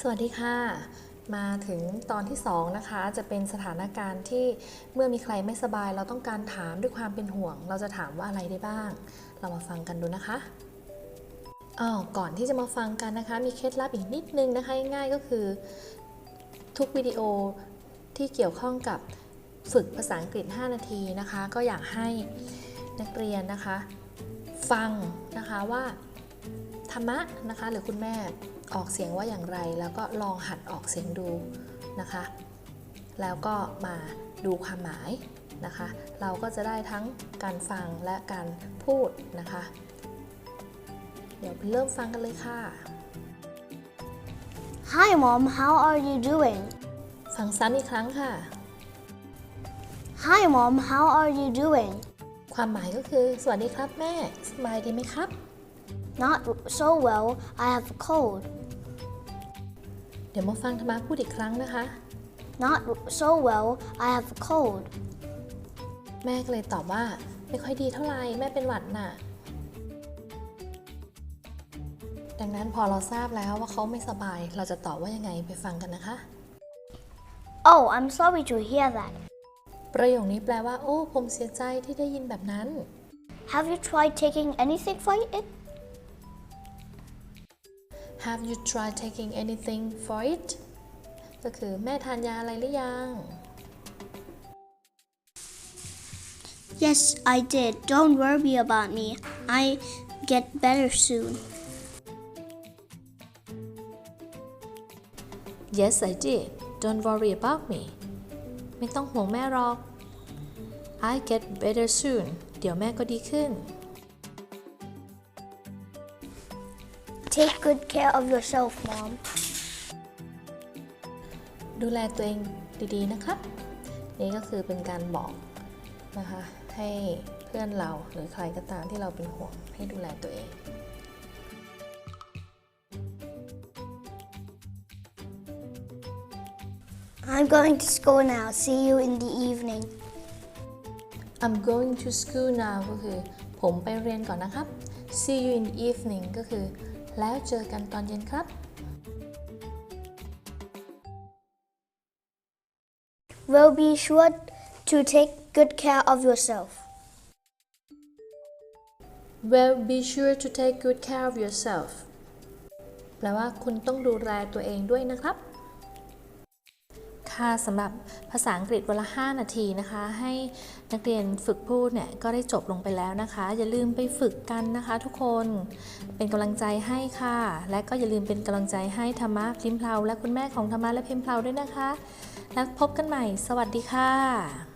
สวัสดีค่ะ มาถึงตอนที่ 2 นะคะ จะเป็นสถานการณ์ที่เมื่อมีใครไม่สบาย เราต้องการถามด้วยความเป็นห่วง เราจะถามว่าอะไรได้บ้าง เรามาฟังกันดูนะคะอ๋อก่อนที่จะมาฟังกันนะคะ มีเคล็ดลับอีกนิดนึงนะคะง่ายก็คือ ทุกวิดีโอที่เกี่ยวข้องกับฝึกภาษาอังกฤษ 5 นาทีนะคะ ก็อยากให้นักเรียนนะคะ ฟังนะคะว่า ธรรมะนะคะหรือคุณแม่ออกเสียงว่าอย่างไร แล้วก็ลองหัดออกเสียงดูนะคะ แล้วก็มาดูความหมายนะคะ เราก็จะได้ทั้งการฟังและการพูดนะคะ เดี๋ยวเริ่มฟังกันเลยค่ะ Hi, Mom. How are you doing? ฟังซ้ำอีกครั้งค่ะ Hi, Mom. How are you doing? ความหมายก็คือ สวัสดีครับแม่ สบายดีไหมครับ Not so well. I have a cold. เดี๋ยวมาฟังธรรมะพูดอีกครั้งนะคะ Not so well. I have a cold. แม่ก็เลยตอบว่า ไม่ค่อยดีเท่าไหร่แม่เป็นหวัดน่ะ ดังนั้นพอเราทราบแล้วว่าเขาไม่สบาย เราจะตอบว่ายังไงไปฟังกันนะคะ Oh, I'm sorry to hear that. ประโยคนี้แปลว่า โอ้ ผมเสียใจที่ได้ยินแบบนั้น Have you tried taking anything for it? Have you tried taking anything for it ก็คือแม่ทานยาอะไรหรือยัง Yes, I did. Don't worry about me. I get better soon. Yes I did Don't worry about me ไม่ต้องห่วงแม่หรอก I get better soon เดี๋ยวแม่ก็ดีขึ้น Take good care of yourself, Mom. ดูแลตัวเองดีๆ นะครับ นี่ก็คือเป็นการบอกนะคะให้เพื่อนเราหรือใครก็ตามที่เราเป็นห่วงให้ดูแลตัวเอง I'm going to school now. See you in the evening. I'm going to school now ก็คือผมไปเรียนก่อนนะครับ See you in the evening ก็คือ แล้วเจอกันตอนเย็นครับ Well, be sure to take good care of yourself. Well be sure to take good care of yourself แปลว่าคุณต้องดูแลตัวเองด้วยนะครับ ค่าสำหรับภาษาอังกฤษวันละ 5 นาทีนะคะ ให้นักเรียนฝึกพูดเนี่ยก็ได้จบลงไปแล้วนะคะ อย่าลืมไปฝึกกันนะคะทุกคนเป็นกำลังใจให้ค่ะ และก็อย่าลืมเป็นกำลังใจให้ธรรมะพิมเพลาและคุณแม่ของธรรมะและพิมเพลาด้วยนะคะ แล้วพบกันใหม่ สวัสดีค่ะ